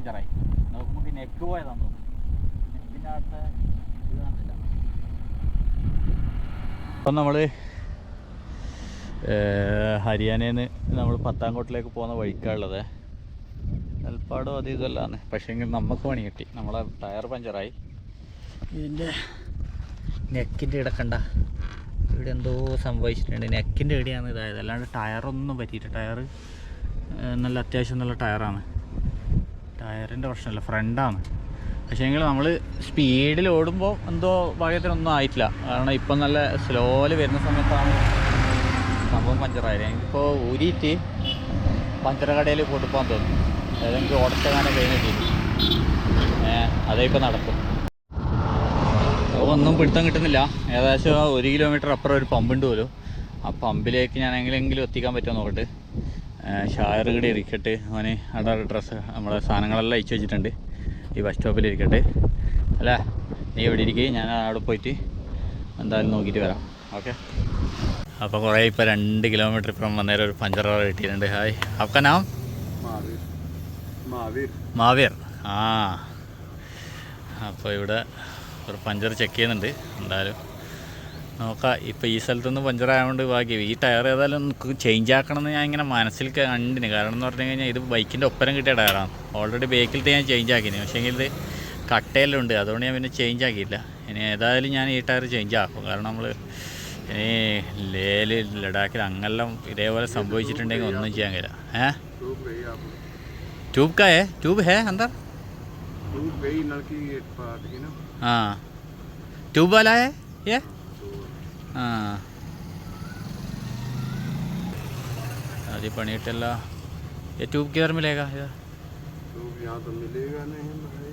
പഞ്ചറായി നോക്കുമ്പോൾ നെക്ക് പോയതാന്ന് തോന്നുന്നു. നെക്കിന്റെ അകത്ത് ഇത് കാണുന്നില്ല അപ്പം നമ്മൾ ഹരിയാനയിൽ നിന്ന് നമ്മൾ പത്താംകോട്ടിലേക്ക് പോകുന്ന വഴിക്കാണുള്ളത്. നെൽപ്പാടോ അത് ഇതല്ലാന്ന് പക്ഷേങ്കിൽ നമുക്ക് പണി കിട്ടി. നമ്മളെ ടയർ പഞ്ചറായി. ഇതിന്റെ നെക്കിന്റെ ഇടക്കണ്ട ഇവിടെ എന്തോ സംഭവിച്ചിട്ടുണ്ട്. നെക്കിന്റെ ഇടയാണ് ഇതായത്. അല്ലാണ്ട് ടയറൊന്നും പറ്റിയിട്ട് ടയർ നല്ല അത്യാവശ്യം നല്ല ടയറാണ്. ടയറിന്റെ പ്രശ്നമല്ല ഫ്രണ്ടാണ്. പക്ഷേ എങ്കിൽ നമ്മൾ സ്പീഡിൽ ഓടുമ്പോൾ എന്തോ ഭാഗ്യത്തിനൊന്നും ആയിട്ടില്ല. കാരണം ഇപ്പം നല്ല സ്ലോയിൽ വരുന്ന സമയത്താണ് സംഭവം പഞ്ചറായത്. എനിക്കിപ്പോൾ ഊരിയിട്ട് പഞ്ചറ കടയിൽ കൊണ്ടുപോകാൻ തോന്നി എനിക്ക് ഓടച്ചകാനം കഴിഞ്ഞിട്ട് അതേ ഇപ്പം നടക്കും. ഒന്നും പിടുത്തം കിട്ടുന്നില്ല. ഏകദേശം ഒരു കിലോമീറ്റർ അപ്പുറം ഒരു പമ്പുണ്ട് പോലും. ആ പമ്പിലേക്ക് ഞാൻ എങ്ങനെയെങ്കിലും എത്തിക്കാൻ പറ്റുമോ നോക്കട്ടെ. ഷായർ കൂടി ഇരിക്കട്ടെ. അവന് അവിടെ ഡ്രസ്സ് നമ്മളെ സാധനങ്ങളെല്ലാം അയച്ചു വെച്ചിട്ടുണ്ട്. ഈ ബസ് സ്റ്റോപ്പിൽ ഇരിക്കട്ടെ. അല്ല നീ എവിടെ ഇരിക്കുക ഞാൻ അവിടെ പോയിട്ട് എന്തായാലും നോക്കിയിട്ട് വരാം. ഓക്കെ അപ്പോൾ കുറേ ഇപ്പോൾ രണ്ട് കിലോമീറ്റർ ഇപ്പം വന്നേരം ഒരു പഞ്ചർ അവിടെ കിട്ടിയിട്ടുണ്ട്. ഹായ് അപ്പനാം മാവീർ. ആ. അപ്പോൾ ഇവിടെ ഒരു പഞ്ചർ ചെക്ക് ചെയ്യുന്നുണ്ട്. എന്തായാലും നോക്കാം ഇപ്പോൾ ഈ സ്ഥലത്തുനിന്ന് പഞ്ചർ ആയതുകൊണ്ട് ഭാഗ്യം ഈ ടയർ ഏതായാലും നമുക്ക് ചേഞ്ച് ആക്കണമെന്ന് ഞാൻ ഇങ്ങനെ മനസ്സിൽ കണ്ടിന് കാരണം എന്ന് പറഞ്ഞു കഴിഞ്ഞാൽ ഇത് ബൈക്കിൻ്റെ ഒപ്പരം കിട്ടിയ ടയറാണ് ഓൾറെഡി ബേക്കിലത്തെ ഞാൻ ചേഞ്ച് ആക്കിന് പക്ഷേ ഇത് കട്ടയിലുണ്ട് അതുകൊണ്ട് ഞാൻ പിന്നെ ചേഞ്ച് ആക്കിയില്ല ഇനി ഏതായാലും ഞാൻ ഈ ടയർ ചേഞ്ച് ആക്കും കാരണം നമ്മൾ ഇനി ലേല് ലഡാക്കിൽ അങ്ങെല്ലാം ഇതേപോലെ സംഭവിച്ചിട്ടുണ്ടെങ്കിൽ ഒന്നും ചെയ്യാൻ കഴിയില്ല ഏഹ് डूब गई आप ट्यूब का है ट्यूब है अंदर डूब गई लड़की पाट की ना हाँ ट्यूब वाला है ये हाँ। आदि पनीटल्ला ये ट्यूब किधर मिलेगा इधर डूब यहाँ तो मिलेगा नहीं भाई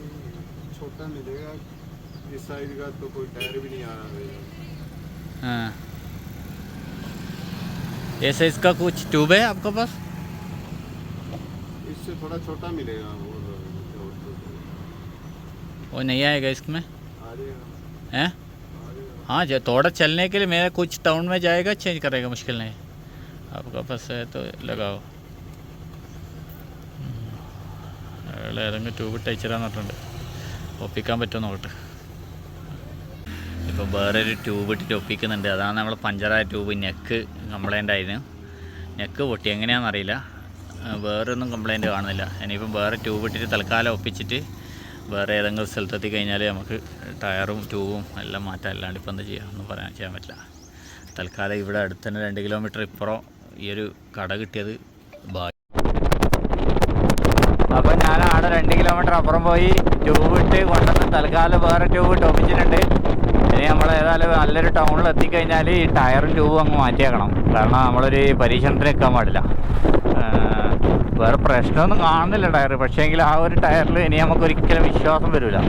छोटा मिलेगा। इस साइड का तो कोई टायर भी नहीं आ रहा है हाँ। ऐसे इसका कुछ ट्यूब है आपके पास? इससे थोड़ा छोटा मिलेगा वो वो नहीं आएगा इसमें? हैं। जाएगा हाँ जो थोड़ा चलने के लिए मेरा कुछ टाउन में जाएगा चेंज करेगा मुश्किल नहीं आपका पास है तो लगाओ അയാൾ ഏതെങ്കിലും ട്യൂബ് ഇട്ട് അയച്ചിരാൻ പറഞ്ഞിട്ടുണ്ട് ഒപ്പിക്കാൻ പറ്റുമോ നോക്കട്ടെ ഇപ്പോൾ വേറെ ഒരു ട്യൂബ് ഇട്ടിട്ട് ഒപ്പിക്കുന്നുണ്ട് അതാണ് നമ്മൾ പഞ്ചറായ ട്യൂബ് നെക്ക് കംപ്ലൈൻ്റ് ആയിരുന്നു നെക്ക് പൊട്ടി എങ്ങനെയാണെന്ന് അറിയില്ല ആ, വേറെ ഒന്നും കംപ്ലൈൻറ്റ് കാണുന്നില്ല ഇനിയിപ്പം വേറെ ട്യൂബ് ഇട്ടിട്ട് തൽക്കാലം ഒപ്പിച്ചിട്ട് വേറെ ഏതെങ്കിലും സ്ഥലത്തെത്തി കഴിഞ്ഞാൽ നമുക്ക് ടയറും ട്യൂബും എല്ലാം മാറ്റാം അല്ലാണ്ട് ഇപ്പം എന്താ ചെയ്യുക ഒന്നും പറയാൻ ചെയ്യാൻ പറ്റില്ല. തൽക്കാലം ഇവിടെ അടുത്ത് തന്നെ രണ്ട് കിലോമീറ്റർ ഇപ്പുറം ഈ ഒരു കട കിട്ടിയത് ബാക്കി അപ്പോൾ ഞാൻ അവിടെ രണ്ട് കിലോമീറ്റർ അപ്പുറം പോയി ട്യൂബ് ഇട്ട് കൊണ്ടുവന്ന് തൽക്കാലം വേറെ ട്യൂബ് ഇട്ട് ഒപ്പിച്ചിട്ടുണ്ട്. ഇനി നമ്മൾ ഏതായാലും നല്ലൊരു ടൗണിൽ എത്തിക്കഴിഞ്ഞാൽ ഈ ടയറും ട്യൂബും അങ്ങ് മാറ്റിയേക്കണം. കാരണം നമ്മളൊരു പരീക്ഷണത്തിന് വെക്കാൻ പാടില്ല വേറെ പ്രശ്നമൊന്നും കാണുന്നില്ല ടയർ പക്ഷേങ്കിൽ ആ ഒരു ടയറിൽ ഇനി നമുക്ക് ഒരിക്കലും വിശ്വാസം വരില്ല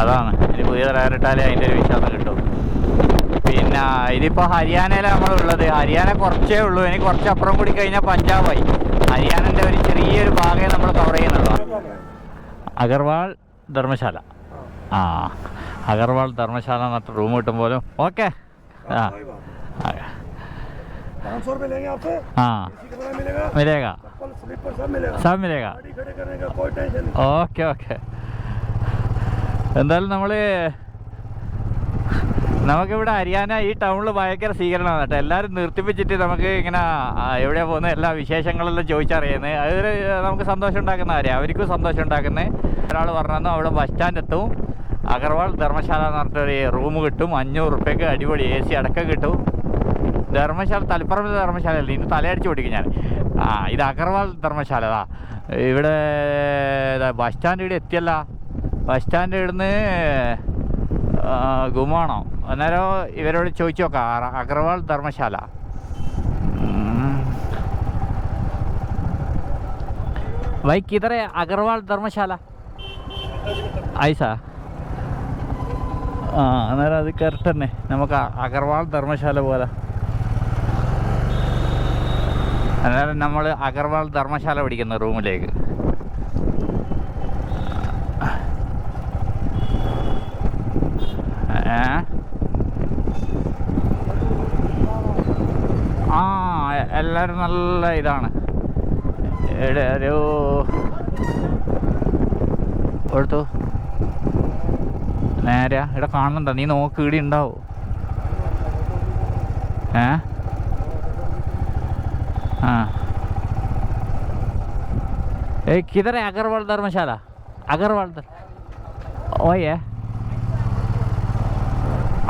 അതാണ്. ഇനി പുതിയ ടയർ ഇട്ടാലേ അതിന്റെ ഒരു വിശ്വാസം കിട്ടും. പിന്നെ ഇതിപ്പോൾ ഹരിയാനയിലാണ് നമ്മളുള്ളത്. ഹരിയാന കുറച്ചേ ഉള്ളൂ. ഇനി കുറച്ച് അപ്പുറം കൂടി കഴിഞ്ഞാൽ പഞ്ചാബായി. ഹരിയാനന്റെ ഒരു ചെറിയൊരു ഭാഗമേ നമ്മൾ കവർ ചെയ്യുന്നുള്ളൂ. അഗർവാൾ ധർമ്മശാല. ആ അഗർവാൾ ധർമ്മശാല എന്നിട്ട് റൂം കിട്ടും പോലും ഓക്കെ. ആ. पाँच सौ रुपये लेंगे आपसे हाँ इसी कमरा मिलेगा मिलेगा फल स्लीपर सब मिलेगा सब मिलेगा गाड़ी खड़े करने का कोई टेंशन नहीं ഓക്കെ ഓക്കെ എന്തായാലും നമ്മൾ നമുക്കിവിടെ ഹരിയാന ഈ ടൗണിൽ ഭയങ്കര സ്വീകരണമാണ് കേട്ടോ എല്ലാവരും നിർത്തിപ്പിച്ചിട്ട് നമുക്ക് ഇങ്ങനെ ആ, എവിടെയാ പോകുന്നത് എല്ലാ വിശേഷങ്ങളെല്ലാം ചോദിച്ചറിയുന്നത് അതൊരു നമുക്ക് സന്തോഷം ഉണ്ടാക്കുന്ന കാര്യം അവർക്കും സന്തോഷം ഉണ്ടാക്കുന്നത് ഒരാൾ പറഞ്ഞു അവിടെ ബസ് സ്റ്റാൻഡ് എത്തും അഗർവാൾ ധർമ്മശാല എന്ന് പറഞ്ഞിട്ടൊരു റൂം കിട്ടും അഞ്ഞൂറ് റുപ്യക്ക് അടിപൊളി എ സി അടക്കം കിട്ടും ധർമ്മശാല തലപ്പറമ്പിലെ ധർമ്മശാല അല്ല ഇന്ന് തലയടിച്ച് പൊട്ടിക്കും ഞാൻ ആ ഇത് അഗർവാൾ ധർമ്മശാല അതാ ഇവിടെ ഇതാ ബസ് സ്റ്റാൻഡ് ഇവിടെ എത്തിയല്ല ബസ് സ്റ്റാൻഡ് ഇവിടുന്ന് ഗുമാണോ അന്നേരം ഇവരോട് ചോദിച്ചു നോക്കാം അറ- അഗർവാൾ ധർമ്മശാല ഉം. भाई किधर है अग्रवाल धर्मशाला ഐസാ ആ അന്നേരം അത് കറക്റ്റ് തന്നെ നമുക്ക് അ- അഗർവാൾ ധർമ്മശാല പോലെ അന്നേരം നമ്മൾ അഗർവാൾ ധർമ്മശാല പിടിക്കുന്ന റൂമിലേക്ക്. ആ എല്ലാവരും നല്ല ഇതാണ്. ഒരു എടുത്തു നേരെ ഇവിടെ കാണുന്നുണ്ടോ? നീ നോക്ക് ഇവിടെ ഉണ്ടാവോ? ഏ ആ ഏയ് കിതറേ അഗർവാൾ ധർമ്മശാല. അഗർവാൾ ധർ ഓയേ.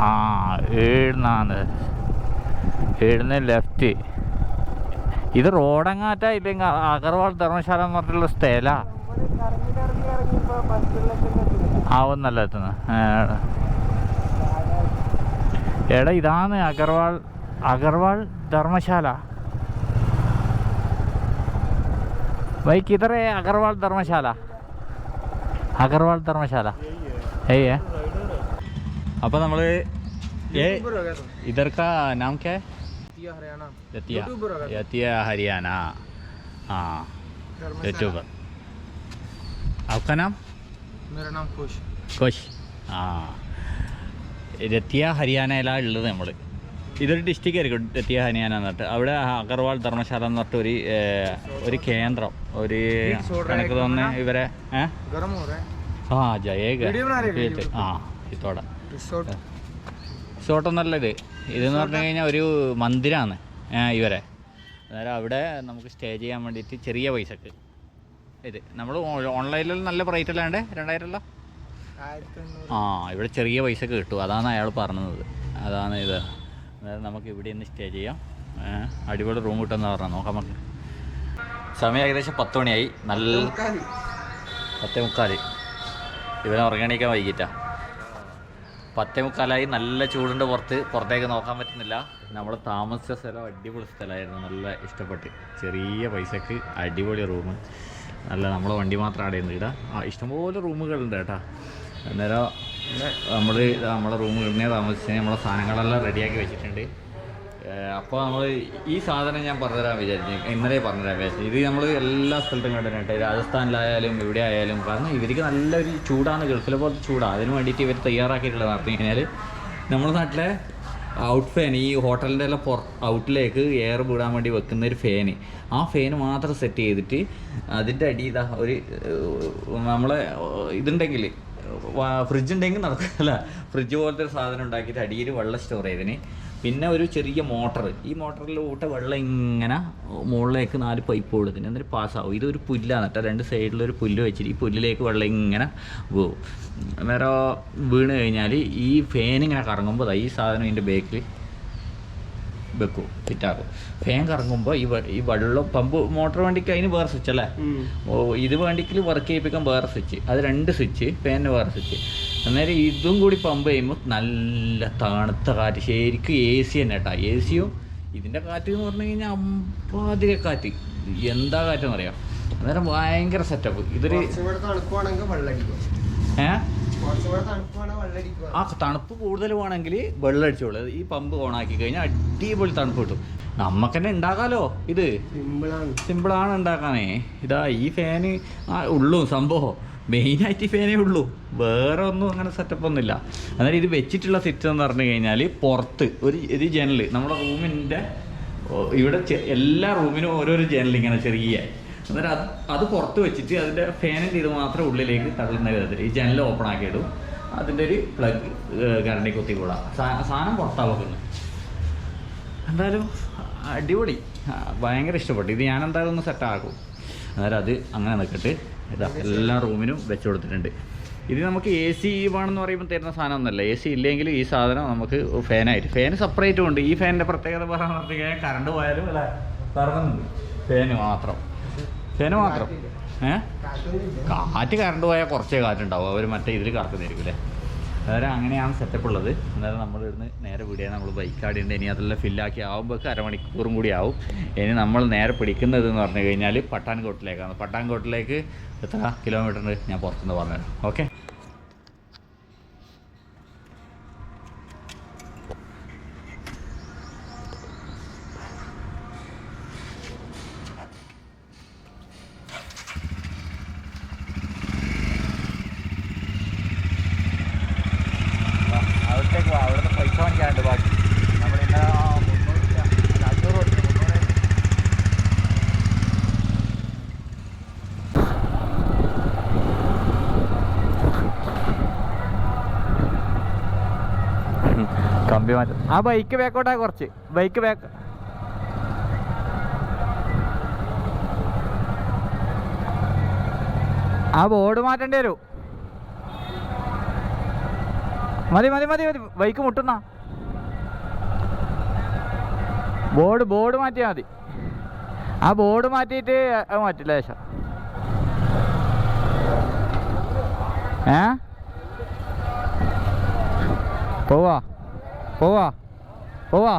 ആ ഏഴുന്നാണ് ഏഴുന്ന ലെഫ്റ്റ് ഇത് റോഡങ്ങാറ്റാ ഇല്ലെങ്കിൽ അഗർവാൾ ധർമ്മശാല എന്ന് പറഞ്ഞിട്ടുള്ള സ്ഥലാ. ആവുന്നല്ല എത്തുന്നത് എടാ ഇതാണ് അഗർവാൾ അഗർവാൾ ധർമ്മശാല. भाई किधर है अग्रवाल धर्मशाला अग्रवाल धर्मशाला है है അപ്പോൾ നമ്മൾ इधर का नाम क्या है हरियाणा यतिया YouTuber होगा। यतिया हरियाणा हाँ यूट्यूबर आपका नाम मेरा नाम खुश കോശ് ആ രത്തിയ ഹരിയാനയിലാണ് ഉള്ളത് നമ്മൾ ഇതൊരു ഡിസ്ട്രിക്റ്റ് ആയിരിക്കും തെറ്റിയ ഹനിയാന എന്നിട്ട്. അവിടെ അഗർവാൾ ധർമ്മശാല എന്ന് പറഞ്ഞിട്ട് ഒരു ഒരു കേന്ദ്രം. ഒരു എനിക്ക് തോന്നുന്നു ഇവരെ ആ ജയേക ആ ഇത്തോടെ റിസോർട്ട്. ഇത്. ഇതെന്ന് പറഞ്ഞു കഴിഞ്ഞാൽ ഒരു മന്ദിരമാണ് ഇവരെ. അന്നേരം അവിടെ നമുക്ക് സ്റ്റേ ചെയ്യാൻ വേണ്ടിയിട്ട് ചെറിയ പൈസക്ക്. ഇത് നമ്മൾ ഓൺലൈനിൽ നല്ല പ്രൈറ്റ് അല്ലാണ്ട് രണ്ടായിരം ആ ഇവിടെ ചെറിയ പൈസക്ക് കിട്ടും. അതാണ് അയാൾ പറഞ്ഞത്. അതാണ് ഇത്. അതായത് നമുക്ക് ഇവിടെ നിന്ന് സ്റ്റേ ചെയ്യാം. അടിപൊളി റൂം കിട്ടുമെന്ന് പറഞ്ഞാൽ നോക്കാം നമുക്ക്. സമയം ഏകദേശം പത്ത് മണിയായി നല്ല. പത്തേ മുക്കാൽ. ഇവനെ ഉറങ്ങണിക്കാൻ വൈകിട്ടാ. പത്തേ മുക്കാലായി നല്ല ചൂടുണ്ട് പുറത്ത്. പുറത്തേക്ക് നോക്കാൻ പറ്റുന്നില്ല. നമ്മൾ താമസിച്ച സ്ഥലം അടിപൊളി സ്ഥലമായിരുന്നു. നല്ല ഇഷ്ടപ്പെട്ട്. ചെറിയ പൈസക്ക് അടിപൊളി റൂം. നല്ല നമ്മളെ വണ്ടി മാത്രം അവിടെ നിന്ന് ഇടാം. ആ ഇഷ്ടംപോലെ റൂമുകളുണ്ട് കേട്ടോ. അന്നേരം നമ്മൾ നമ്മുടെ റൂമിൽ ഇടുന്നേ താമസിച്ച് നമ്മളെ സാധനങ്ങളെല്ലാം റെഡിയാക്കി വെച്ചിട്ടുണ്ട്. അപ്പോൾ നമ്മൾ ഈ സാധനം ഞാൻ പറഞ്ഞുതരാൻ വിചാരിച്ചു. ഇന്നലെ പറഞ്ഞുതരാൻ വിചാരിച്ചു. ഇത് നമ്മൾ എല്ലാ സ്ഥലത്തും കണ്ടിട്ടുണ്ട്. രാജസ്ഥാനിലായാലും ഇവിടെ ആയാലും. കാരണം ഇവർക്ക് നല്ലൊരു ചൂടാണ്. ഗൾഫിലെ പോലത്തെ ചൂടാണ് അതിന് വേണ്ടിയിട്ട് ഇവർ തയ്യാറാക്കിയിട്ടുള്ളത് പറഞ്ഞു കഴിഞ്ഞാൽ നമ്മുടെ നാട്ടിലെ ഔട്ട് ഫാൻ ഈ ഹോട്ടലിന്റെ എല്ലാം പുറ ഔട്ടിലേക്ക് എയർ വിടാൻ വേണ്ടി വെക്കുന്ന ഒരു ഫാന്. ആ ഫാന് മാത്രം സെറ്റ് ചെയ്തിട്ട് അതിന്റെ അടി ഇതാ ഒരു നമ്മളെ ഇതുണ്ടെങ്കിൽ ഫ്രിഡ്ജ് ഉണ്ടെങ്കിൽ നടക്കില്ല ഫ്രിഡ്ജ് പോലത്തെ ഒരു സാധനം ഉണ്ടാക്കിയിട്ട് അടിയിൽ വെള്ളം സ്റ്റോർ ചെയ്തതിന്. പിന്നെ ഒരു ചെറിയ മോട്ടർ. ഈ മോട്ടറിലൂട്ട് വെള്ളം ഇങ്ങനെ മുകളിലേക്ക് നാല് പൈപ്പ് കൊടുത്തിന് എന്നിട്ട് പാസ്സാവും ഇതൊരു പുല്ലാണ് കേട്ടോ. രണ്ട് സൈഡിലൊരു പുല്ല് വെച്ചിട്ട് ഈ പുല്ലിലേക്ക് വെള്ളം ഇങ്ങനെ പോകും വേറെ വീണ് കഴിഞ്ഞാൽ ഈ ഫാൻ ഇങ്ങനെ കറങ്ങുമ്പോൾ ഈ സാധനം ഇതിന്റെ ബേക്കിൽ വെക്കും ഫിറ്റാക്കും. ഫാൻ കറങ്ങുമ്പോൾ ഈ ഈ വെള്ളം പമ്പ് മോട്ടോർ വണ്ടിക്ക് അതിന് വേറെ സ്വിച്ച് അല്ലേ? ഓ ഇത് വണ്ടിക്ക് വർക്ക് ചെയ്യിപ്പിക്കാൻ വേറെ സ്വിച്ച് അത് രണ്ട് സ്വിച്ച് ഫാനിന് വേറെ സ്വിച്ച് അന്നേരം ഇതും കൂടി പമ്പ് ചെയ്യുമ്പോൾ നല്ല തണുത്ത കാറ്റ്. ശരിക്കും എ സി തന്നെ കേട്ടോ. എ സിയും ഇതിന്റെ കാറ്റ് എന്ന് പറഞ്ഞു കഴിഞ്ഞാൽ അമ്പാതിര കാറ്റ്. എന്താ കാറ്റെന്ന് അറിയാം അന്നേരം ഭയങ്കര സെറ്റപ്പ് ഇതൊരു ഏഹ് ആ തണുപ്പ് കൂടുതൽ വേണമെങ്കിൽ വെള്ളം അടിച്ചോളൂ. ഈ പമ്പ് ഓണാക്കി കഴിഞ്ഞാൽ അടിപൊളി തണുപ്പ് കിട്ടും. നമുക്ക് തന്നെ ഉണ്ടാക്കാലോ ഇത് സിമ്പിളാണ് ഉണ്ടാക്കാനേ ഇതാ ഈ ഫാന് ഉള്ളൂ സംഭവം. മെയിനായിട്ട് ഈ ഫാനേ ഉള്ളൂ. വേറെ ഒന്നും അങ്ങനെ സെറ്റപ്പ് ഒന്നുമില്ല. അന്നേരം ഇത് വെച്ചിട്ടുള്ള സിറ്റം എന്ന് പറഞ്ഞു കഴിഞ്ഞാൽ പുറത്ത് ഒരു ഒരു ജനൽ നമ്മുടെ റൂമിന്റെ ഇവിടെ എല്ലാ റൂമിനും ഓരോരോ ജനൽ ഇങ്ങനെ ചെറിയ അന്നേരം അത് അത് പുറത്ത് വെച്ചിട്ട് അതിന്റെ ഫാനിന്റെ ഇത് മാത്രം ഉള്ളിലേക്ക് തള്ളുന്ന വിധത്തിൽ ഈ ജനൽ ഓപ്പൺ ആക്കിയിടും. അതിന്റെ ഒരു പ്ലഗ് കറണ്ടി കുത്തിക്കൊള്ളാം സാ- സാധനം പുറത്താണ് വെക്കുന്നത്. എന്തായാലും അടിപൊളി. ഭയങ്കര ഇഷ്ടപ്പെട്ടു. ഇത് ഞാൻ എന്തായാലും ഒന്ന് സെറ്റാക്കും അന്നേരം അത് അങ്ങനെ നിൽക്കട്ട് ഇതാ എല്ലാ റൂമിനും വെച്ച് കൊടുത്തിട്ടുണ്ട്. ഇത് നമുക്ക് എ സി വേണമെന്ന് പറയുമ്പോൾ തരുന്ന സാധനമൊന്നുമല്ല. എ സി ഇല്ലെങ്കിൽ ഈ സാധനം നമുക്ക് ഫാനായിട്ട് ഫാന് സെപ്പറേറ്റും ഉണ്ട്. ഈ ഫാനിന്റെ പ്രത്യേകത പറയാൻ പറഞ്ഞു കഴിഞ്ഞാൽ കറണ്ട് പോയാലും അല്ല കറങ്ങുന്നുണ്ട്. ഫാന് മാത്രം. ഫാന് മാത്രം. ഏഹ് കാറ്റ് കറണ്ട് പോയാൽ കുറച്ചേ കാറ്റുണ്ടാവും. അവർ മറ്റേ ഇതിൽ കറക്കുന്നതായിരിക്കും അല്ലേ അതായത് അങ്ങനെയാണ് സെറ്റപ്പ് ഉള്ളത്. എന്നാലും നമ്മൾ ഇവിടുന്ന് നേരെ വിടുക നമ്മൾ ബൈക്ക് ആടിയുണ്ട് ഇനി അതെല്ലാം ഫില്ലാക്കി ആകുമ്പോൾ അരമണിക്കൂറും കൂടി ആവും. ഇനി നമ്മൾ നേരെ പിടിക്കുന്നത് എന്ന് പറഞ്ഞു കഴിഞ്ഞാൽ പട്ടാൻകോട്ടിലേക്കാണ്. പട്ടാൻകോട്ടിലേക്ക് എത്ര കിലോമീറ്റർ ഞാൻ പുറത്തുനിന്ന് പറഞ്ഞുതരാം. ഓക്കെ അവിടത്തേക്ക് പോവാം അവിടുത്തെ പൈസ വാങ്ങിക്കാണ്ട് ബാക്കി നമ്മൾ ഇന്നലെ മുന്നൂറ് രൂപ അല്ല, അഞ്ഞൂറ് കൊടുത്തു മുന്നൂറ് കമ്പി മാറ്റം. ആ ബൈക്ക് ബാക്കോട്ടാ കുറച്ച്. ബൈക്ക് ബാക്ക് ആ ബോർഡ് മാറ്റേണ്ടി വരൂ. മതി മതി മതി മതി. ബൈക്ക് മുട്ടുന്ന. ബോർഡ് ബോർഡ് മാറ്റിയാൽ മതി. ആ ബോർഡ് മാറ്റിയിട്ട് മാറ്റില്ല ശേഷം ഏ? പോവാ. പോവാ പോവാ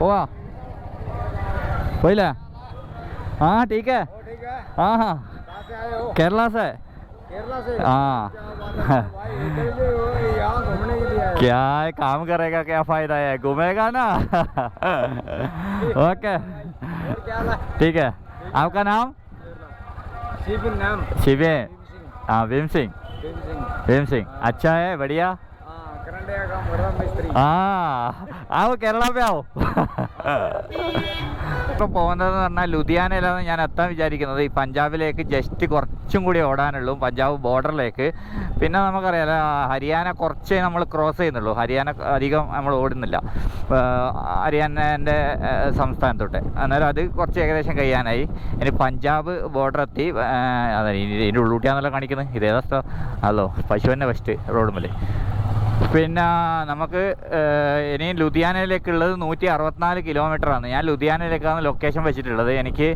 പോവാ പോയില്ലേ ആ ठीक है ठीक है हाँ हाँ कहाँ से आए हो केरला से केरला से हाँ भाई इधर से हो, यहाँ घूमने के लिए आए क्या है काम करेगा क्या फायदा है घूमेगा ना ओके और क्या हाल है ठीक है आपका नाम शिव नाम शिवे शिव सिंह हाँ भीम सिंह शिव सिंह भीम सिंह अच्छा है बढ़िया ആ ആവോ കേരള പേ ആവോ ഇപ്പൊ പോകുന്നതെന്ന് പറഞ്ഞാൽ ലുധിയാനയിലാണ് ഞാൻ എത്താൻ വിചാരിക്കുന്നത്. ഈ പഞ്ചാബിലേക്ക് ജസ്റ്റ് കുറച്ചും കൂടി ഓടാനുള്ളൂ. പഞ്ചാബ് ബോർഡറിലേക്ക് പിന്നെ നമുക്കറിയാം ഹരിയാന കുറച്ചേ നമ്മൾ ക്രോസ് ചെയ്യുന്നുള്ളൂ. ഹരിയാന അധികം നമ്മൾ ഓടുന്നില്ല. ഹരിയാനന്റെ സംസ്ഥാനത്തോട്ട്. അന്നേരം അത് കുറച്ച് ഏകദേശം കഴിയാനായി. ഇനി പഞ്ചാബ് ബോർഡർ എത്തി. അതെ ഇതിന്റെ ഉള്ളൂട്ടിയാണല്ലോ കാണിക്കുന്നത് ഇതേതാ സ്ഥലം? അതോ പശുവിന്റെ ഫസ്റ്റ് റോഡുമല്ലേ പിന്നെ നമുക്ക് ഇനി ലുധിയാനയിലേക്കുള്ളത് നൂറ്റി അറുപത്തിനാല് കിലോമീറ്ററാണ്. ഞാൻ ലുധിയാനയിലേക്കാണ് ലൊക്കേഷൻ വെച്ചിട്ടുള്ളത്. എനിക്ക്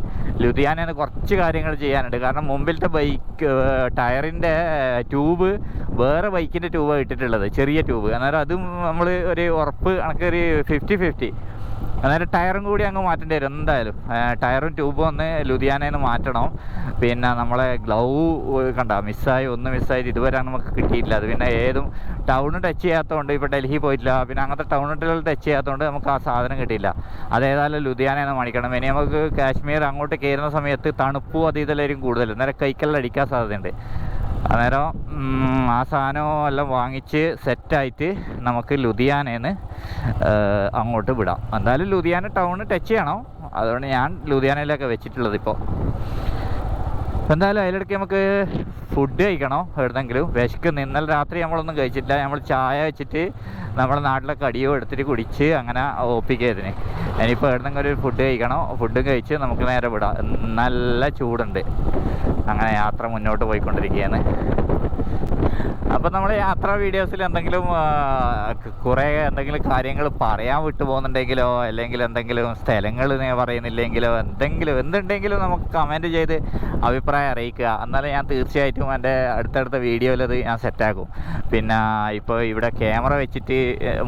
ലുധിയാനയിൽ കുറച്ച് കാര്യങ്ങൾ ചെയ്യാനുണ്ട്. കാരണം മുമ്പിലത്തെ ബൈക്ക് ടയറിന്റെ ട്യൂബ് വേറെ ബൈക്കിന്റെ ട്യൂബാണ് ഇട്ടിട്ടുള്ളത്. ചെറിയ ട്യൂബ്. അന്നേരം അതും നമ്മൾ ഒരു ഉറപ്പ് കണക്കൊരു ഫിഫ്റ്റി ഫിഫ്റ്റി അന്നേരം ടയറും കൂടി അങ്ങ് മാറ്റേണ്ടി വരും. എന്തായാലും ടയറും ട്യൂബും ഒന്ന് ലുധിയാനയിൽ മാറ്റണം. പിന്നെ നമ്മളെ ഗ്ലൗ കണ്ട മിസ്സായി ഒന്ന് മിസ്സായി ഇതുവരെ നമുക്ക് കിട്ടിയിട്ടില്ല. അത് പിന്നെ ഏതും ടൗൺ ടച്ച് ചെയ്യാത്തതുകൊണ്ട് ഇപ്പോൾ ഡൽഹി പോയിട്ടില്ല. പിന്നെ അങ്ങനത്തെ ടൗണിൽ ടച്ച് ചെയ്യാത്തതുകൊണ്ട് നമുക്ക് ആ സാധനം കിട്ടിയില്ല. അതേതായാലും ലുധിയാനയിൽ നിന്ന് മേടിക്കണം. ഇനി നമുക്ക് കാശ്മീർ അങ്ങോട്ട് കയറുന്ന സമയത്ത് തണുപ്പും അത് ഇതെല്ലാവരും കൂടുതൽ അന്നേരം കൈക്കെല്ലാം അടിക്കാൻ സാധ്യതയുണ്ട്. അന്നേരം ആ സാധനം എല്ലാം വാങ്ങിച്ച് സെറ്റായിട്ട് നമുക്ക് ലുധിയാനേന്ന് അങ്ങോട്ട് വിടാം. എന്തായാലും ലുധിയാന ടൗൺ ടച്ച് ചെയ്യണം. അതുകൊണ്ട് ഞാൻ ലുധിയാനയിലൊക്കെ വെച്ചിട്ടുള്ളത് ഇപ്പോൾ എന്തായാലും അതിലിടയ്ക്ക് നമുക്ക് ഫുഡ് കഴിക്കണം എവിടെന്നെങ്കിലും. വിശക്ക് ഇന്നലെ രാത്രി നമ്മളൊന്നും കഴിച്ചിട്ടില്ല. നമ്മൾ ചായ വെച്ചിട്ട് നമ്മുടെ നാട്ടിലെ കടിയോ എടുത്തിട്ട് കുടിച്ച് അങ്ങനെ ഒപ്പിക്കുക ഇതിന് ഇനിയിപ്പോൾ എവിടെന്നെങ്കിലും ഒരു ഫുഡ് കഴിക്കണം. ഫുഡും കഴിച്ച് നമുക്ക് നേരെ വിടാം. നല്ല ചൂടുണ്ട്. അങ്ങനെ യാത്ര മുന്നോട്ട് പോയിക്കൊണ്ടിരിക്കുകയാണ്. അപ്പം നമ്മൾ യാത്രാ വീഡിയോസിൽ എന്തെങ്കിലും കുറേ എന്തെങ്കിലും കാര്യങ്ങൾ പറയാൻ വിട്ടു പോകുന്നുണ്ടെങ്കിലോ അല്ലെങ്കിൽ എന്തെങ്കിലും സ്ഥലങ്ങൾ പറയുന്നില്ലെങ്കിലോ എന്തെങ്കിലും എന്തുണ്ടെങ്കിലും നമുക്ക് കമന്റ് ചെയ്ത് അഭിപ്രായം അറിയിക്കുക. എന്നാലും ഞാൻ തീർച്ചയായിട്ടും എന്റെ അടുത്തടുത്ത വീഡിയോയിൽ അത് ഞാൻ സെറ്റാക്കും പിന്നെ ഇപ്പോൾ ഇവിടെ ക്യാമറ വെച്ചിട്ട്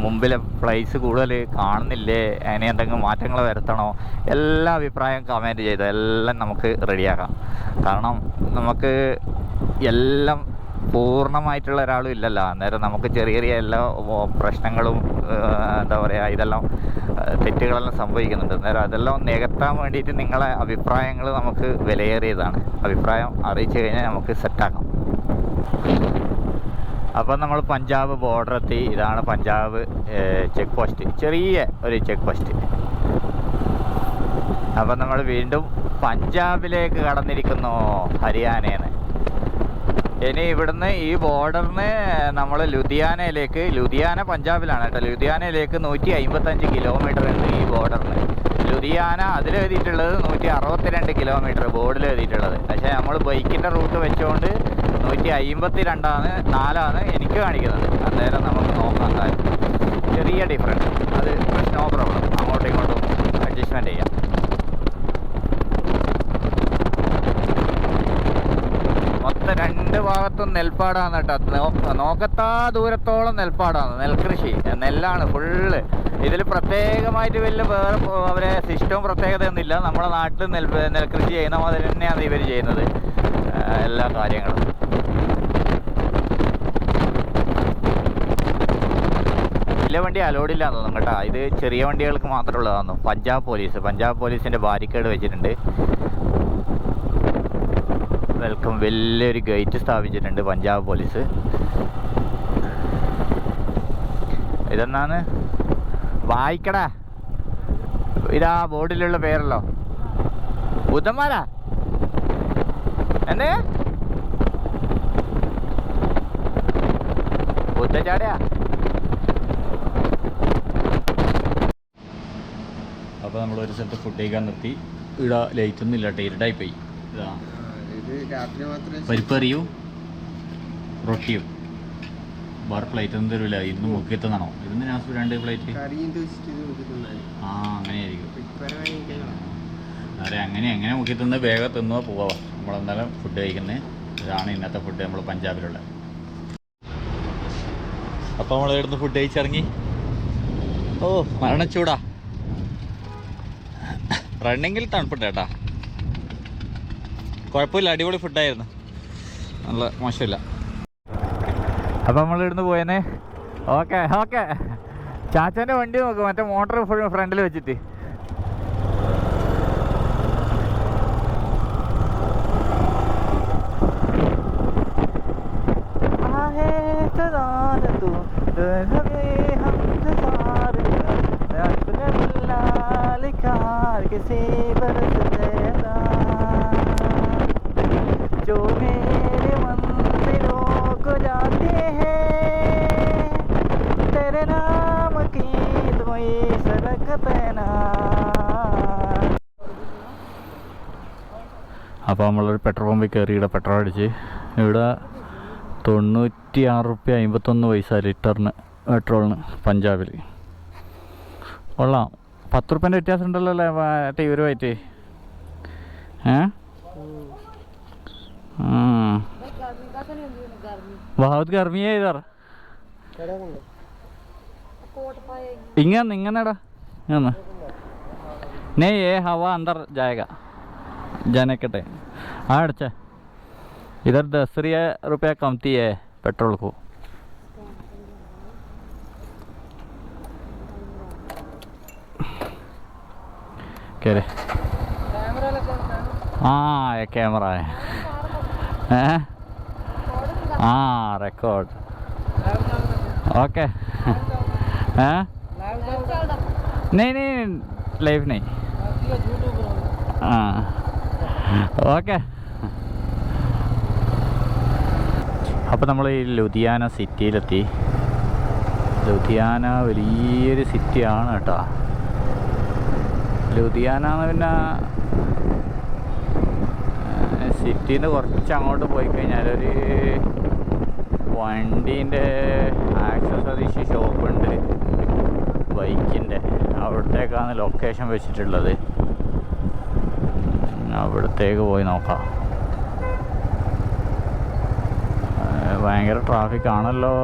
മുമ്പിലെ പ്ലേസ് കൂടുതൽ കാണുന്നില്ലേ അതിന് എന്തെങ്കിലും മാറ്റങ്ങൾ വരുത്തണോ എല്ലാ അഭിപ്രായവും കമന്റ് ചെയ്ത് എല്ലാം നമുക്ക് റെഡിയാക്കാം കാരണം നമുക്ക് എല്ലാം പൂർണമായിട്ടുള്ള ഒരാളും ഇല്ലല്ലോ. അന്നേരം നമുക്ക് ചെറിയ ചെറിയ എല്ലാ പ്രശ്നങ്ങളും എന്താ പറയുക ഇതെല്ലാം തെറ്റുകളെല്ലാം സംഭവിക്കുന്നുണ്ട്. അന്നേരം അതെല്ലാം നികത്താൻ വേണ്ടിയിട്ട് നിങ്ങളെ അഭിപ്രായങ്ങൾ നമുക്ക് വിലയേറിയതാണ്. അഭിപ്രായം അറിയിച്ചു കഴിഞ്ഞാൽ നമുക്ക് സെറ്റാക്കാം. അപ്പം നമ്മൾ പഞ്ചാബ് ബോർഡർ എത്തി ഇതാണ് പഞ്ചാബ് ചെക്ക് പോസ്റ്റ്. ചെറിയ ഒരു ചെക്ക് പോസ്റ്റ്. അപ്പം നമ്മൾ വീണ്ടും പഞ്ചാബിലേക്ക് കടന്നിരിക്കുന്നു ഹരിയാനയിൽ ഇനി ഇവിടുന്ന് ഈ ബോർഡറിന് നമ്മൾ ലുധിയാനയിലേക്ക് ലുധിയാന പഞ്ചാബിലാണ് കേട്ടോ. ലുധിയാനയിലേക്ക് നൂറ്റി അമ്പത്തഞ്ച് കിലോമീറ്റർ ഉണ്ട് ഈ ബോർഡറിന്. ലുധിയാന അതിൽ എഴുതിയിട്ടുള്ളത് നൂറ്റി അറുപത്തിരണ്ട് കിലോമീറ്റർ ബോർഡിൽ എഴുതിയിട്ടുള്ളത്. പക്ഷേ നമ്മൾ ബൈക്കിന്റെ റൂട്ട് വെച്ചുകൊണ്ട് നൂറ്റി അമ്പത്തി രണ്ടാണ് നാലാണ് എനിക്ക് കാണിക്കുന്നത്. അന്നേരം നമുക്ക് നോക്കാം എന്തായാലും. ചെറിയ ഡിഫറൻസ് അത് നോ പ്രോബ്ലം അങ്ങോട്ടും ഇങ്ങോട്ടും അഡ്ജസ്റ്റ്മെന്റ് ചെയ്യാം. മൊത്തം രണ്ട് ഭാഗത്തും നെൽപ്പാടാണ് കേട്ടോ. നോക്കത്താ ദൂരത്തോളം നെൽപ്പാടാണ് നെൽകൃഷി നെല്ലാണ് ഫുള്ള്. ഇതിൽ പ്രത്യേകമായിട്ട് വലിയ വേറെ അവരെ സിസ്റ്റവും പ്രത്യേകതയൊന്നുമില്ല നമ്മുടെ നാട്ടിൽ നെൽ നെൽകൃഷി ചെയ്യുന്ന മാതിരി തന്നെയാണ് ഇവർ ചെയ്യുന്നത്. എല്ലാ കാര്യങ്ങളും. വലിയ വണ്ടി അലോഡ് ഇല്ല തോന്നുന്നു കേട്ടോ. ഇത് ചെറിയ വണ്ടികൾക്ക് മാത്രമുള്ളതാണെന്നു പഞ്ചാബ് പോലീസ് പഞ്ചാബ് പോലീസിന്റെ ബാരിക്കേഡ് വെച്ചിട്ടുണ്ട്. വെൽക്കം വലിയൊരു ഗേറ്റ് സ്ഥാപിച്ചിട്ടുണ്ട് പഞ്ചാബ് പോലീസ് ഇതെന്നാണ്? വായിക്കടാ. ഇതാ ബോർഡിലുള്ള പേരല്ലോ. ബുദ്ധന്മാരാ എന്തേ ബുദ്ധചാടയാ അപ്പോൾ നമ്മൾ ഒരു സ്ഥലത്ത് ഫുഡ് കഴിക്കാൻ നിർത്തി. ഇവിടെ ലൈറ്റ് ഒന്നും ഇല്ല കേട്ടോ ഇരുടായി പോയി ഇതാ. പരിപ്പറിയും റൊട്ടിയും. വേറെ പ്ലേറ്റ് ഒന്നും തരില്ല ഇന്ന് മുക്കിയെത്തുന്നാണോ ഇന്ന് ഞാൻ രണ്ട് പ്ലേറ്റ് ആ അങ്ങനെയായിരിക്കും. അതെ അങ്ങനെ എങ്ങനെ മുക്കി തിന്ന് വേഗം തിന്നോ പോവാ. നമ്മളെന്തായാലും ഫുഡ് കഴിക്കുന്നത് ഇതാണ് ഇന്നത്തെ ഫുഡ് നമ്മൾ പഞ്ചാബിലുള്ള. അപ്പോൾ നമ്മൾ ഇവിടുന്ന് ഫുഡ് കഴിച്ചിറങ്ങി. ഓ മരണച്ചൂടാ. റണ്ണിങ്ങിൽ തണുപ്പുണ്ട് കേട്ടാ. കുഴപ്പമില്ല അടിപൊളി ഫുഡായിരുന്നു നല്ല മോശമില്ല. അപ്പോൾ നമ്മൾ ഇവിടുന്ന് പോയേനെ. Okay okay. ചാച്ചന്റെ വണ്ടി നോക്ക് മറ്റേ മോട്ടർ ഫ്രണ്ടിൽ വെച്ചിട്ട്. आहे നമ്മളൊരു പെട്രോൾ പമ്പിൽ കയറി ഇവിടെ പെട്രോൾ അടിച്ച്. ഇവിടെ തൊണ്ണൂറ്റി ആറ് റുപ്യ അമ്പത്തൊന്ന് പൈസ ലിറ്ററിന് പെട്രോളിന് പഞ്ചാബിൽ. കൊള്ളാം. പത്ത് റുപ്യന്റെ വ്യത്യാസം ഉണ്ടല്ലോ അല്ലേ മറ്റേ വൈറ്റ്. ഏ? ബഹുത് ഗർമിയായി സാർ ഇങ്ങനെ ഇങ്ങനെടാ ഇങ്ങനെ നെയ് ഏ ഹവാ അന്തർ ജായക. जाने के टाइम हाँ अच्छा इधर दस रिया रुपया कमती है पेट्रोल को कह रहे हाँ ये कैमरा है हैं? हाँ रिकॉर्ड ओके हैं नहीं नहीं लाइव नहीं हाँ ഓക്കെ. അപ്പോൾ നമ്മൾ ഈ ലുധിയാന സിറ്റിയിലെത്തി. ലുധിയാന വലിയൊരു സിറ്റിയാണ് കേട്ടോ. ലുധിയാന പിന്നെ സിറ്റിന്ന് കുറച്ച് അങ്ങോട്ട് പോയി കഴിഞ്ഞാൽ ഒരു വണ്ടീന്റെ ആക്സസറീസ് ഷോപ്പുണ്ട്. ബൈക്കിന്റെ. അവിടത്തേക്കാണ് ലൊക്കേഷൻ വെച്ചിട്ടുള്ളത്. അവിടത്തേക്ക് പോയി നോക്കാം. ഭയങ്കര ട്രാഫിക് ആണല്ലോ.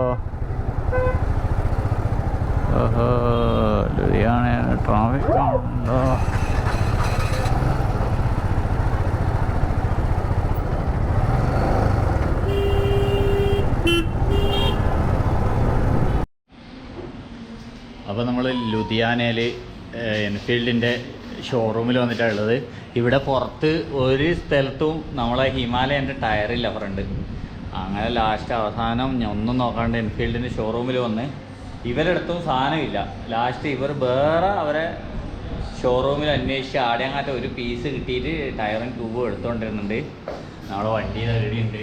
ഓഹോ ലുധിയാന ട്രാഫിക് ആണല്ലോ. അപ്പോൾ നമ്മൾ ലുധിയാനയിൽ എൻഫീൽഡിന്റെ ഷോറൂമിൽ വന്നിട്ടാണ് ഉള്ളത്. ഇവിടെ പുറത്ത് ഒരു സ്ഥലത്തും നമ്മളെ ഹിമാലയന്റെ ടയറില്ല ഫ്രണ്ട് അങ്ങനെ ലാസ്റ്റ് അവസാനം ഒന്നും നോക്കാണ്ട് എൻഫീൽഡിന്റെ ഷോറൂമിൽ വന്ന് ഇവരെടുത്തും സാധനമില്ല. ലാസ്റ്റ് ഇവർ വേറെ അവരെ ഷോറൂമിൽ അന്വേഷിച്ച് ആടെങ്ങാറ്റ ഒരു പീസ് കിട്ടിയിട്ട് ടയറും ട്യൂബും എടുത്തുകൊണ്ടിരുന്നുണ്ട് നമ്മളെ വണ്ടി റെഡിയുണ്ട്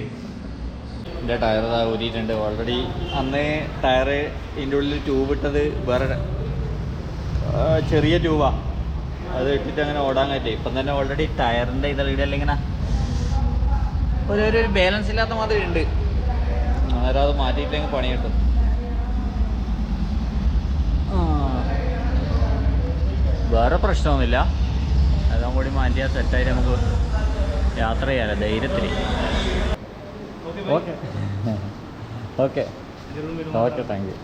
എന്റെ ടയർ ഇതാ ഊരിയിട്ടുണ്ട്. ഓൾറെഡി അന്ന് ടയർ ഇതിന്റെ ഉള്ളിൽ ട്യൂബ് ഇട്ടത് വേറെ ചെറിയ ട്യൂബാ അത് ഇട്ടിട്ട് അങ്ങനെ ഓടാൻ പറ്റും ഇപ്പം തന്നെ ഓൾറെഡി ടയറിന്റെ ഇതെല്ലാം ഇങ്ങനെ ഒരു ഒരു ബാലൻസ് ഇല്ലാത്ത മാതിരി ഉണ്ട് അന്നേരം അത് മാറ്റിയിട്ടില്ലെങ്കിൽ പണി കിട്ടും. വേറെ പ്രശ്നമൊന്നുമില്ല. അതും കൂടി മാറ്റിയാൽ സെറ്റായിട്ട് നമുക്ക് യാത്ര ചെയ്യാമല്ലോ ധൈര്യത്തിൽ okay. Okay okay thank you.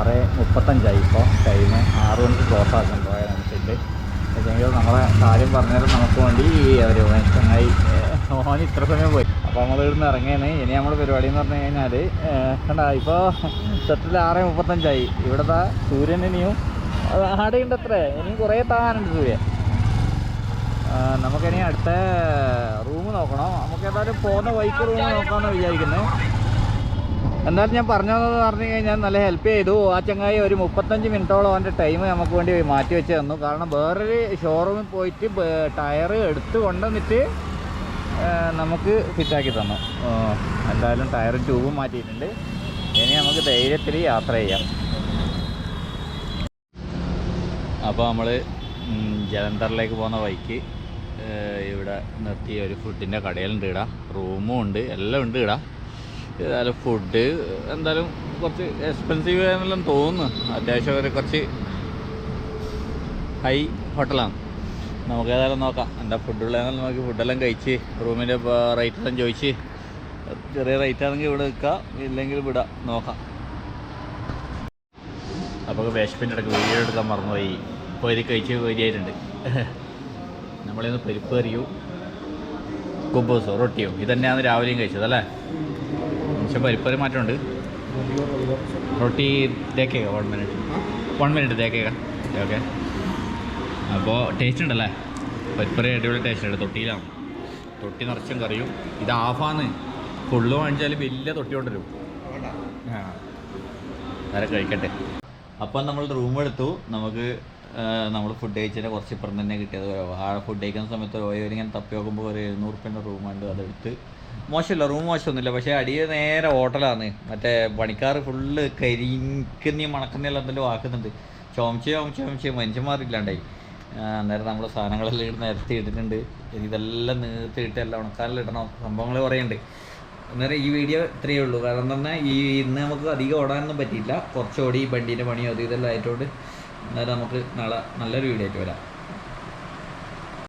ആറ് മുപ്പത്തഞ്ചായി ഇപ്പോൾ ടൈം ആറ് മണിക്ക് ക്ലോസ് ആക്കും പോയാലുണ്ട് പക്ഷേങ്കിൽ നമ്മളെ കാര്യം പറഞ്ഞാലും നമുക്ക് വേണ്ടി അവർ ചങ്ങായി ഓൻ ഇത്ര സമയം പോയി. അപ്പോൾ നമ്മൾ ഇവിടുന്ന് ഇറങ്ങിയാണ് ഇനി നമ്മൾ പരിപാടി എന്ന് പറഞ്ഞു കഴിഞ്ഞാൽ കണ്ട ഇപ്പോൾ സെറ്റിൽ ആറ് മുപ്പത്തഞ്ചായി. ഇവിടുത്തെ സൂര്യൻ ഇനിയും ആടെ ഉണ്ട് അത്ര ഇനിയും കുറേ താങ്ങാനുണ്ട് സൂര്യൻ. നമുക്കിനി അടുത്ത റൂം നോക്കണം. നമുക്ക് ഏതായാലും പോകുന്ന വൈക്ക് റൂം നോക്കാമെന്ന് വിചാരിക്കുന്നത് എന്തായാലും ഞാൻ പറഞ്ഞതെന്ന് പറഞ്ഞു കഴിഞ്ഞാൽ നല്ല ഹെൽപ്പ് ചെയ്തു. ആ ചങ്ങായി ഒരു മുപ്പത്തഞ്ച് മിനിറ്റോളം അവന്റെ ടൈം നമുക്ക് വേണ്ടി മാറ്റി വെച്ച് തന്നു. കാരണം വേറൊരു ഷോറൂമിൽ പോയിട്ട് ടയർ എടുത്ത് കൊണ്ടുവന്നിട്ട് നമുക്ക് ഫിറ്റാക്കി തന്നു. എന്തായാലും ടയറും ട്യൂബും മാറ്റിയിട്ടുണ്ട്. ഇനി നമുക്ക് ധൈര്യത്തിൽ യാത്ര ചെയ്യാം. അപ്പോൾ നമ്മൾ ജലന്ധറിലേക്ക് പോകുന്ന വഴിക്ക് ഇവിടെ നിർത്തിയ ഒരു ഫുഡിന്റെ കടയിലുണ്ട് ഇടാം. റൂമും ഉണ്ട് എല്ലാം ഉണ്ട് ഇടാ. ഏതായാലും ഫുഡ് എന്തായാലും കുറച്ച് എക്സ്പെൻസീവ് ആണെന്നെല്ലാം തോന്നുന്നു. അത്യാവശ്യം ഒരു കുറച്ച് ഹൈ ഹോട്ടലാണ് നമുക്ക് ഏതായാലും നോക്കാം. എന്താ ഫുഡുള്ളതെന്ന് നോക്കി ഫുഡെല്ലാം കഴിച്ച് റൂമിന്റെ റേറ്റ് എല്ലാം ചോദിച്ച് ചെറിയ റേറ്റ് ആണെങ്കിൽ ഇവിടെ നിൽക്കാം. ഇല്ലെങ്കിൽ വിടാം നോക്കാം. അപ്പോൾ വിശപ്പിന്റെ ഇടയ്ക്ക് വീഡിയോ എടുക്കാൻ മറന്നുപോയി. പൊരി കഴിച്ച് പൊരിയായിട്ടുണ്ട് നമ്മളിന്ന് പരിപ്പ് കറിയും കുബൂസോ റൊട്ടിയോ. ഇതന്നെയാണ് രാവിലെയും കഴിച്ചത് അല്ലേ? പക്ഷെ പരിപ്പറി മാറ്റമുണ്ട്. റൊട്ടി തേക്കേക്ക വൺ മിനിറ്റ് വൺ മിനിറ്റ് തേക്കേക്ക ഓക്കെ അപ്പോൾ ടേസ്റ്റ് ഉണ്ടല്ലേ? പരിപ്പറി അടിപൊളി ടേസ്റ്റ് ഉണ്ട്. തൊട്ടിയിലാണ്. തൊട്ടി നിറച്ചും കറിയും. ഇത് ഹാഫാന്ന് ഫുള്ള് വാങ്ങിച്ചാൽ വലിയ തൊട്ടി കൊണ്ടുവരും. ആ. വേറെ കഴിക്കട്ടെ. അപ്പം നമ്മൾ റൂം എടുത്തു. നമുക്ക് നമ്മൾ ഫുഡ് കഴിച്ചതിന് കുറച്ച് ഇപ്പുറം തന്നെ കിട്ടിയത്. ആ ഫുഡ് കഴിക്കുന്ന സമയത്ത് ഓയോ ഇങ്ങനെ തപ്പി നോക്കുമ്പോൾ ഒരു എഴുന്നൂറ് റുപ്യന്റെ റൂമുണ്ട് അതെടുത്ത് മോശമില്ല റൂം മോശമൊന്നുമില്ല. പക്ഷേ അടിയ നേരെ ഹോട്ടലാണ്. മറ്റേ പണിക്കാർ ഫുള്ള് കരിക്കുന്നീ മണക്കുന്നെല്ലാം എന്തെങ്കിലും ആക്കുന്നുണ്ട് ചോമിച്ച് ചോമിച്ച് ചോമിച്ച്. മനുഷ്യന്മാരില്ലാണ്ടായി അന്നേരം നമ്മൾ സാധനങ്ങളെല്ലാം ഇവിടെ നിരത്തി ഇട്ടിട്ടുണ്ട്. ഇതെല്ലാം നീർത്തിയിട്ട് എല്ലാം ഉണക്കാനെല്ലാം ഇടണം. സംഭവങ്ങൾ കുറേ ഉണ്ട് അന്നേരം ഈ വീഡിയോ ഇത്രയേ ഉള്ളൂ. കാരണം തന്നെ ഈ ഇന്ന് നമുക്ക് അധികം ഓടാനൊന്നും പറ്റിയില്ല കുറച്ച് ഓടി ഈ വണ്ടീന്റെ പണിയോ അത് ഇതെല്ലാം ആയിട്ടുണ്ട്. അന്നേരം നമുക്ക് നാളെ നല്ലൊരു വീഡിയോ ആയിട്ട് വരാം.